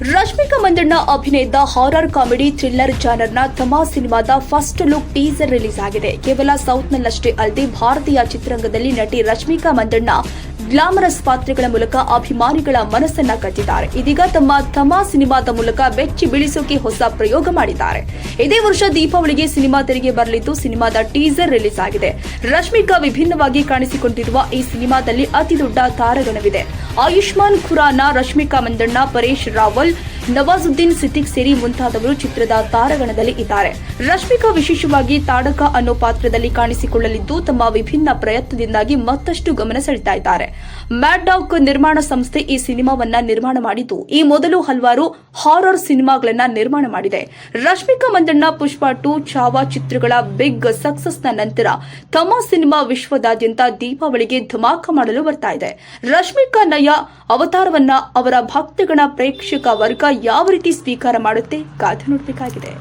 ರಶ್ಮಿಕಾ ಮಂದಣ್ಣ ಅಭಿನಯದ horror comedy thriller ಜಾನರ್ನ ತಮಾ ಸಿನಿಮಾದ ಫಸ್ಟ್ ಲುಕ್ ಟೀಸರ್ ರಿಲೀಸ್ ಆಗಿದೆ. ಕೇವಲ ಸೌತ್ನಲ್ಲಷ್ಟೇ ಅಲ್ಲದೆ ಭಾರತೀಯ ಚಿತ್ರರಂಗದಲ್ಲಿ ನಟಿ ರಶ್ಮಿಕಾ ಮಂದಣ್ಣ ಗ್ಲಾಮರಸ್ ಪಾತ್ರಗಳ ಮೂಲಕ ಅಭಿಮಾನಿಗಳ ಮನಸ್ಸನ್ನ ಕಟ್ಟಿದ್ದಾರೆ. ಇದೀಗ ತಮ್ಮ ತಮಾ ಸಿನಿಮಾದ ಮೂಲಕ ಬೆಚ್ಚಿ ಬೀಳಿಸೋಕೆ ಹೊಸ ಪ್ರಯೋಗ ಮಾಡಿದ್ದಾರೆ. ಇದೇ ವರ್ಷ ದೀಪಾವಳಿಗೆ ಸಿನಿಮಾ ತೆರೆಗೆ ಬರಲಿದ್ದು ಸಿನಿಮಾದ ಟೀಸರ್ ರಿಲೀಸ್ ಆಗಿದೆ. ರಶ್ಮಿಕಾ ವಿಭಿನ್ನವಾಗಿ ಕಾಣಿಸಿಕೊಂಡಿರುವ ಈ ಸಿನಿಮಾದಲ್ಲಿ ಅತಿದೊಡ್ಡ ತಾರಗಣವಿದೆ ಆಯುಷ್ಮಾನ್ ಖುರಾನ, ರಶ್ಮಿಕಾ ಮಂದಣ್ಣ, ಪರೇಶ್ ರಾವಲ್ ನವಾಜುದ್ದೀನ್ ಸಿದ್ದಿಕ್ ಸೇರಿ ಮುಂತಾದವರು ಚಿತ್ರದ ತಾರಗಣದಲ್ಲಿ ಇದ್ದಾರೆ. ರಶ್ಮಿಕಾ ವಿಶೇಷವಾಗಿ ತಾಡಕ ಅನ್ನೋ ಪಾತ್ರದಲ್ಲಿ ಕಾಣಿಸಿಕೊಳ್ಳಲಿದ್ದು ತಮ್ಮ ವಿಭಿನ್ನ ಪ್ರಯತ್ನದಿಂದಾಗಿ ಮತ್ತಷ್ಟು ಗಮನ ಸೆಳೆತಾ ಇದ್ದಾರೆ. ಮ್ಯಾಡ್ ಡಾಕ್ ನಿರ್ಮಾಣ ಸಂಸ್ಥೆ ಈ ಸಿನಿಮಾವನ್ನ ನಿರ್ಮಾಣ ಮಾಡಿದ್ದು, ಈ ಮೊದಲು ಹಲವಾರು ಹಾರರ್ ಸಿನಿಮಾಗಳನ್ನ ನಿರ್ಮಾಣ ಮಾಡಿದೆ. ರಶ್ಮಿಕಾ ಮಂದಣ್ಣ, ಪುಷ್ಪ ಟು ಚಾವಾ ಚಿತ್ರಗಳ ಬಿಗ್ ಸಕ್ಸಸ್ನ ನಂತರ ತಮ್ಮ ಸಿನಿಮಾ ವಿಶ್ವದಾದ್ಯಂತ ದೀಪಾವಳಿಗೆ ಧಮಾಕ ಮಾಡಲು ಬರ್ತಾ ಇದೆ. ರಶ್ಮಿಕಾ ನಯ ಅವತಾರವನ್ನ ಅವರ ಭಕ್ತಗಣ ಪ್ರೇಕ್ಷಕ ವರ್ಗ ಯಾವ ರೀತಿ ಸ್ವೀಕಾರ ಮಾಡುತ್ತೆ ಕಾದು ನೋಡಬೇಕಾಗಿದೆ.